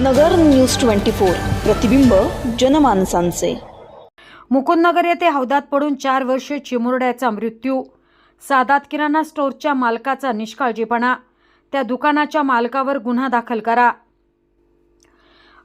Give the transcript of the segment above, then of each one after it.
नगर news twenty four. प्रतिबिंब जनमानसांचे. मुकुंदनगर येथे हौदात पडून चार वर्षे चिमुरड्याचा मृत्यू. सादात किराणा स्टोअरच्या मालकाचा निष्काळजीपणा. त्या दुकानाच्या मालकावर गुन्हा दाखल करा.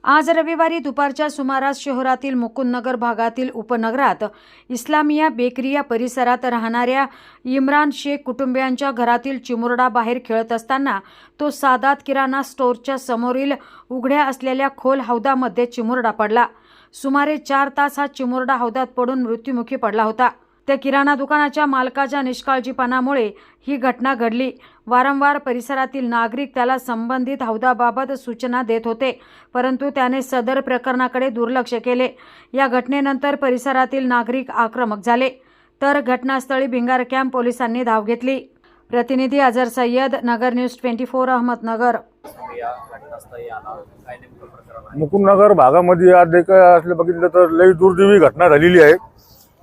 आज रविवारी दुपारच्या सुमारास शहरातील मुकुंदनगर भागातील उपनगरात इस्लामिया बेकरी या परिसरात राहणाऱ्या इम्रान शेख कुटुंबियांच्या घरातील चिमुरडा बाहेर खेळत असताना तो सादात किराणा स्टोअरच्या समोरील उघड्या असलेल्या खोल हौदामध्ये चिमुरडा पडला. सुमारे चार तास हा चिमुरडा हौदात पडून मृत्युमुखी पडला होता. त्या किराणा दुकानाच्या मालकाच्या निष्काळजीपणामुळे ही घटना घडली. वारंवार परिसरातील नागरिक त्याला संबंधित हौदाबाबत सूचना देत होते परंतु त्याने सदर प्रकरणाकडे दुर्लक्ष केले. या घटनेनंतर परिसरातील नागरिक आक्रमक झाले तर घटनास्थळी भिंगार कॅम्प पोलिसांनी धाव घेतली. प्रतिनिधी Azhar Sayyad Nagar news twenty four Ahmednagar. Mukundnagar भागामध्ये आज असले बघितलं तर लई दुर्दैवी घटना झालेली आहे.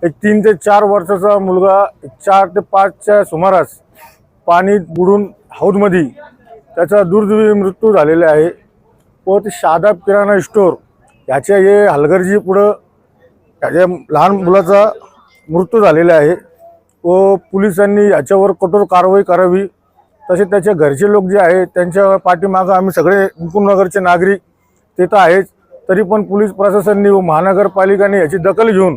एक तीन ते चार वर्षाचा मुलगा चार ते पाचच्या सुमारास पाणी बुडून हौदमध्ये त्याचा दुर्दैवी मृत्यू झालेला आहे. व ते शादाब किराणा स्टोअर ह्याच्या हे हलगर्जी पुढं त्याच्या लहान मुलाचा मृत्यू झालेला आहे व पोलिसांनी याच्यावर कठोर कारवाई करावी. तसे त्याचे घरचे लोक जे आहेत त्यांच्या पाठीमागं आम्ही सगळे मुकुंदनगरचे नागरिक ते तर आहेच. तरी पण पोलीस प्रशासनाने व महानगरपालिकाने याची दखल घेऊन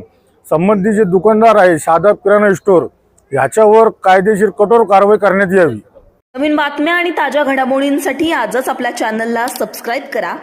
संबंधित जे दुकानदार आहे शादाब किराणा स्टोअर याच्यावर कायदेशीर कठोर कारवाई करण्यात यावी. नवीन बातम्या आणि ताज्या घडामोडींसाठी आजच आपल्या चॅनलला सबस्क्राईब करा.